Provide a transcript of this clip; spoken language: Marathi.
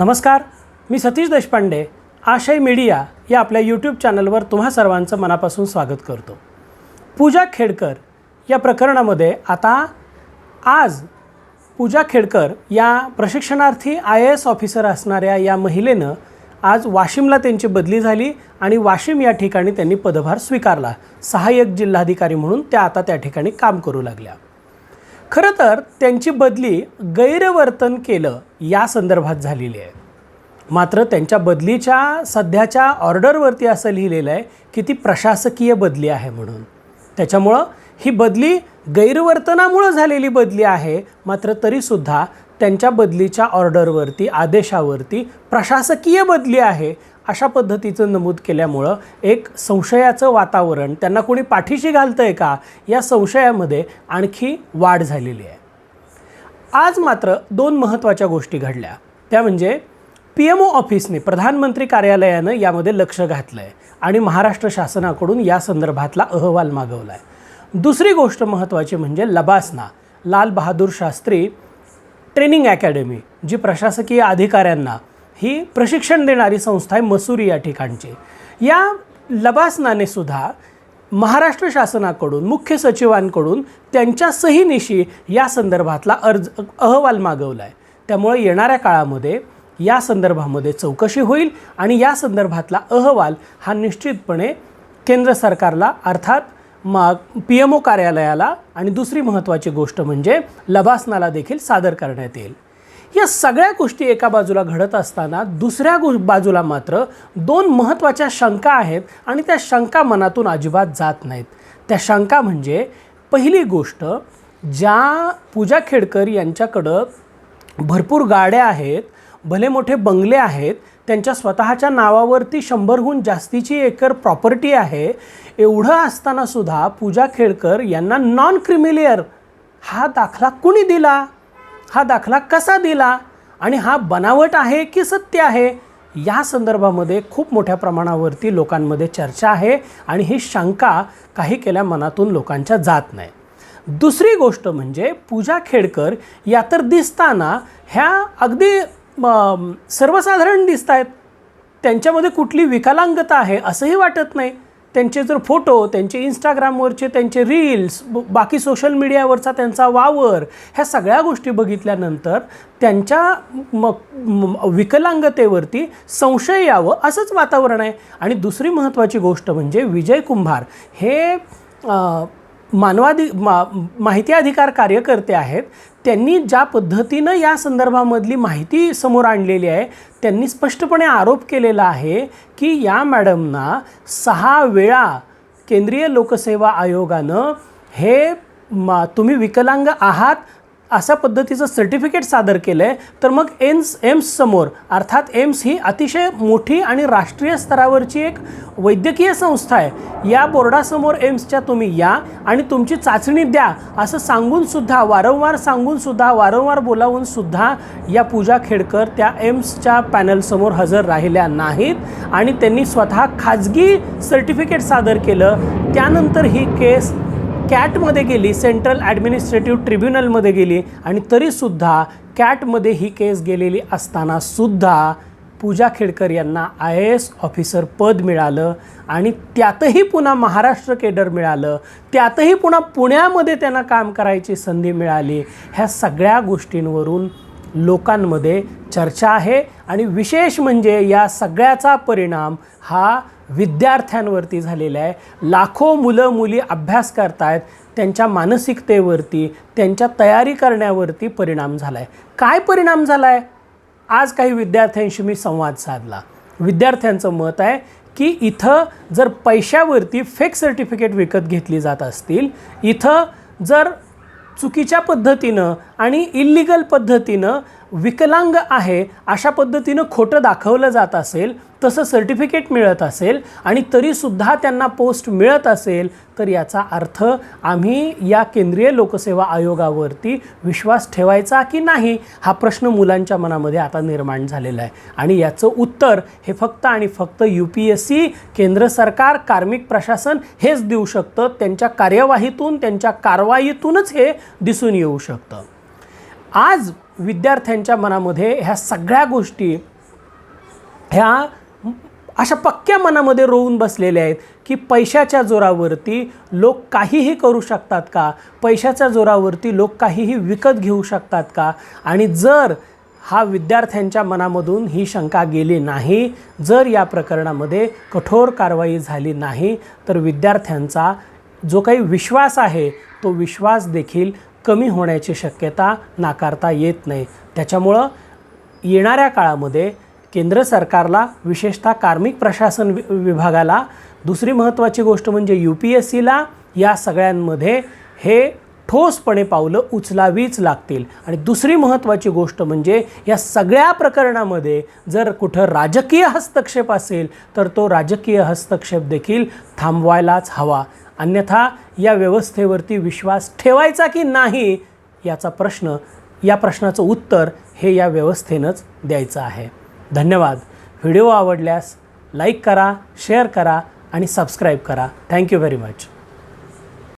नमस्कार मी सतीश देशपांडे आशय मीडिया या आपल्या यूट्यूब चॅनलवर तुम्हा सर्वांचं मनापासून स्वागत करतो. पूजा खेडकर या प्रकरणामध्ये आता आज पूजा खेडकर या प्रशिक्षणार्थी आय ए एस ऑफिसर असणाऱ्या या महिलेनं आज वाशिमला त्यांची बदली झाली आणि वाशिम या ठिकाणी त्यांनी पदभार स्वीकारला. सहाय्यक जिल्हाधिकारी म्हणून त्या आता त्या ठिकाणी काम करू लागल्या. खरं तर त्यांची बदली गैरवर्तन केलं या संदर्भात झालेली आहे. मात्र त्यांच्या बदलीच्या सध्याच्या ऑर्डरवरती असं लिहिलेलं आहे की ती प्रशासकीय बदली आहे म्हणून. त्याच्यामुळं ही बदली गैरवर्तनामुळं झालेली बदली आहे मात्र तरीसुद्धा त्यांच्या बदलीच्या ऑर्डरवरती आदेशावरती प्रशासकीय बदली आहे अशा पद्धतीचं नमूद केल्यामुळं एक संशयाचं वातावरण त्यांना कोणी पाठीशी घालतं आहे का या संशयामध्ये आणखी वाढ झालेली आहे. आज मात्र दोन महत्त्वाच्या गोष्टी घडल्या. त्या म्हणजे पी एम ओ ऑफिसने प्रधानमंत्री कार्यालयानं यामध्ये लक्ष घातलं आहे आणि महाराष्ट्र शासनाकडून या संदर्भातला अहवाल मागवला आहे दुसरी गोष्ट महत्त्वाची म्हणजे लबासना लाल बहादूर शास्त्री ट्रेनिंग अकॅडमी जी प्रशासकीय अधिकाऱ्यांना ही प्रशिक्षण देणारी संस्था आहे मसुरी या ठिकाणची. या लबासनाने सुद्धा महाराष्ट्र शासनाकडून मुख्य सचिवांकडून त्यांच्या सहीनिशी या संदर्भातला अर्ज अहवाल मागवला आहे त्यामुळे येणाऱ्या काळामध्ये या संदर्भामध्ये चौकशी होईल आणि या संदर्भातला अहवाल हा निश्चितपणे केंद्र सरकारला अर्थात मग पी एम ओ कार्यालयाला आणि दुसरी महत्त्वाची गोष्ट म्हणजे लभासनाला देखील सादर करण्यात येईल. या सगळ्या गोष्टी एका बाजूला घडत असताना दुसऱ्या गो बाजूला मात्र दोन महत्त्वाच्या शंका आहेत आणि त्या शंका मनातून अजिबात जात नाहीत. त्या शंका म्हणजे पहिली गोष्ट ज्या पूजा खेडकर यांच्याकडं भरपूर गाड्या आहेत भले मोठे बंगले आहेत त्यांच्या स्वतःच्या नावावरती शंभरहून जास्तीची एकर प्रॉपर्टी आहे. एवढं असतानासुद्धा पूजा खेडकर यांना नॉन क्रिमिलियर हा दाखला कुणी दिला? हा दाखला कसा दिला? आणि हा बनावट आहे की सत्य आहे? या संदर्भामध्ये खूप मोठ्या प्रमाणावरती लोकांमध्ये चर्चा आहे आणि ही शंका काही केल्या मनातून लोकांच्या जात नाही. दुसरी गोष्ट म्हणजे पूजा खेडकर या तर दिसताना ह्या अगदी म, सर्वसाधारण दिसत आहेत त्यांच्यामध्ये कुठली विकलांगता आहे असंही वाटत नाही. त्यांचे जर फोटो त्यांचे इंस्टाग्रामवरचे त्यांचे रील्स ब- बाकी सोशल मीडियावरचा त्यांचा वावर ह्या सगळ्या गोष्टी बघितल्यानंतर त्यांच्या म विकलांगतेवरती संशय यावं असंच वातावरण आहे. आणि दुसरी महत्त्वाची गोष्ट म्हणजे विजय कुंभार. हे मानवाधि मा माहिती अधिकार कार्यकर्ते आहेत त्यांनी ज्या पद्धतीनं या संदर्भामधली माहिती समोर आणलेली आहे त्यांनी स्पष्टपणे आरोप केलेला आहे की या मॅडमना सहा वेळा केंद्रीय लोकसेवा आयोगानं हे मा तुम्ही विकलांग आहात अशा पद्धतीचं सर्टिफिकेट सादर केलं आहे तर मग एम्स एम्ससमोर अर्थात एम्स ही अतिशय मोठी आणि राष्ट्रीय स्तरावरची एक वैद्यकीय संस्था आहे. या बोर्डासमोर एम्सच्या तुम्ही या आणि तुमची चाचणी द्या असं सांगूनसुद्धा वारंवार सांगूनसुद्धा वारंवार बोलावूनसुद्धा या पूजा खेडकर त्या एम्सच्या पॅनलसमोर हजर राहिल्या नाहीत आणि त्यांनी स्वतः खाजगी सर्टिफिकेट सादर केलं. त्यानंतर ही केस कॅटमध्ये गेली सेंट्रल ॲडमिनिस्ट्रेटिव्ह ट्रिब्युनलमध्ये गेली आणि तरीसुद्धा कॅटमध्ये ही केस गेलेली असताना सुद्धा पूजा खेडकर यांना आय ए एस ऑफिसर पद मिळालं आणि त्यातही पुन्हा महाराष्ट्र केडर मिळालं. त्यातही पुन्हा पुण्यामध्ये त्यांना काम करायची संधी मिळाली. ह्या सगळ्या गोष्टींवरून लोकांमध्ये चर्चा आहे आणि विशेष म्हणजे या सगळ्याचा परिणाम हा विद्यार्थ्यांवरती झालेला आहे. लाखो मुलं मुली अभ्यास करतायत. त्यांच्या मानसिकतेवरती त्यांच्या तयारी करण्यावरती परिणाम झाला आहे काय परिणाम झाला आहे आज काही विद्यार्थ्यांशी मी संवाद साधला. विद्यार्थ्यांचं मत आहे की इथं जर पैशावरती फेक सर्टिफिकेट विकत घेतली जात असतील इथं जर चुकीच्या पद्धतीनं आणि इल्लिगल पद्धतीनं विकलांग आहे अशा पद्धतीनं खोटं दाखवलं जात असेल तसं सर्टिफिकेट मिळत असेल आणि तरीसुद्धा त्यांना पोस्ट मिळत असेल तर याचा अर्थ आम्ही या केंद्रीय लोकसेवा आयोगावरती विश्वास ठेवायचा की नाही हा प्रश्न मुलांच्या मनामध्ये आता निर्माण झालेला आहे. आणि याचं उत्तर हे फक्त आणि फक्त यू पी एस सी केंद्र सरकार कार्मिक प्रशासन हेच देऊ शकतं. त्यांच्या कार्यवाहीतून त्यांच्या कारवाईतूनच हे दिसून येऊ शकतं. आज विद्यार्थ्यांच्या मनामध्ये ह्या सगळ्या गोष्टी ह्या अशा पक्क्या मनामध्ये रोवून बसलेले आहेत की पैशाच्या जोरावरती लोक काहीही करू शकतात का? पैशाच्या जोरावरती लोक काहीही विकत घेऊ शकतात का? आणि जर हा विद्यार्थ्यांच्या मनामधून ही शंका गेली नाही जर या प्रकरणामध्ये कठोर कारवाई झाली नाही तर विद्यार्थ्यांचा जो काही विश्वास आहे तो विश्वास देखील कमी होण्याची शक्यता नाकारता येत नाही. त्याच्यामुळं येणाऱ्या काळामध्ये केंद्र सरकारला विशेषतः कार्मिक प्रशासन वि विभागाला दुसरी महत्त्वाची गोष्ट म्हणजे यू पी एस सीला या सगळ्यांमध्ये हे ठोसपणे पावलं उचलावीच लागतील. आणि दुसरी महत्त्वाची गोष्ट म्हणजे या सगळ्या प्रकरणामध्ये जर कुठं राजकीय हस्तक्षेप असेल तर तो राजकीय हस्तक्षेप देखील थांबवायलाच हवा. अन्यथा या व्यवस्थेवरती विश्वास ठेवायचा की नाही याचा प्रश्न या प्रश्नाचं उत्तर हे या व्यवस्थेनंच द्यायचं आहे. धन्यवाद. व्हिडिओ आवडल्यास लाईक करा शेअर करा आणि सबस्क्राईब करा. Thank you very much.